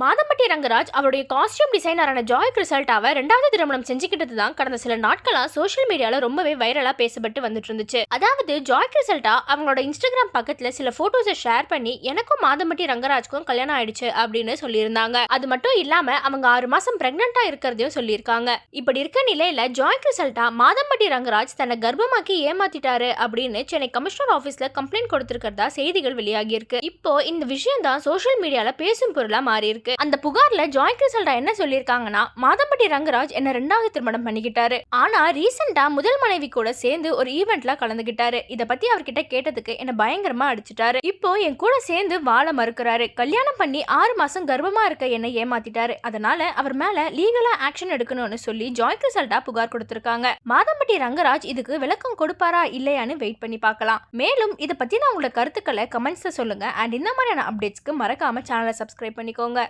மாதம்பட்டி ரங்கராஜ் அவருடைய costume டிசைனரான Joy கிரிசல்ட்டாவை ரெண்டாவது திருமணம் செஞ்சுக்கிட்டது தான் கடந்த சில நாட்களா சோஷியல் மீடியால ரொம்பவே வைரலா பேசப்பட்டு வந்துட்டு இருந்துச்சு அதாவது ஜாய் கிரிசல்ட்டா அவங்களோட இன்ஸ்டாகிராம் பக்கத்துல சில போட்டோஸை ஷேர் பண்ணி எனக்கும் மாதம்பட்டி ரங்கராஜ்க்கும் கல்யாணம் ஆயிடுச்சு அப்படின்னு சொல்லியிருந்தாங்க. அது மட்டும் இல்லாம அவங்க ஆறு மாசம் பிரெக்னண்டா இருக்கிறதையும் சொல்லியிருக்காங்க. இப்படி இருக்க நிலையில ஜாய் கிரிசல்ட்டா மாதம்பட்டி ரங்கராஜ் தன்னை கர்ப்பமாக்கி ஏமாத்திட்டாரு அப்படின்னு சென்னை கமிஷனர் ஆபீஸ்ல கம்ப்ளைண்ட் கொடுத்திருக்கிறதா செய்திகள் வெளியாகி இருக்கு இப்போ இந்த விஷயம் தான் சோஷியல் மீடியால பேசும் பொருளா மாறி இருக்கு. அந்த புகார்ல ஜாய் கிரிசல்டா என்ன சொல்லியிருக்காங்கன்னா மாதம்பட்டி ரங்கராஜ் என்ன ரெண்டாவது திருமணம் பண்ணிக்கிட்டாரு. ஆனா ரீசெண்டா முதல் மனைவி கூட சேர்ந்து ஒரு ஈவெண்ட்ல கலந்துகிட்டாரு இத பத்தி அவர்கிட்ட கேட்டதுக்கு என்ன பயங்கரமா அடிச்சிட்டாரு. இப்போ என் கூட சேர்ந்து வாழ மறுக்கிறாரு. கல்யாணம் பண்ணி ஆறு மாசம் கர்ப்பமா இருக்க என்ன ஏமாத்திட்டாரு. அதனால அவர் மேல லீகலா ஆக்ஷன் எடுக்கணும்னு சொல்லி ஜாய் கிரிசல்டா புகார் கொடுத்திருக்காங்க. மாதம்பட்டி ரங்கராஜ் இதுக்கு விளக்கம் கொடுப்பாரா இல்லையான்னு வெயிட் பண்ணி பார்க்கலாம். மேலும் இதை பத்தின உங்களோட கருத்துக்களை கமெண்ட்ஸ்ல சொல்லுங்க. அண்ட் இந்த மாதிரியான அப்டேட்ஸ்க்கு மறக்காம சேனலை சப்ஸ்கிரைப் பண்ணிக்கோங்க.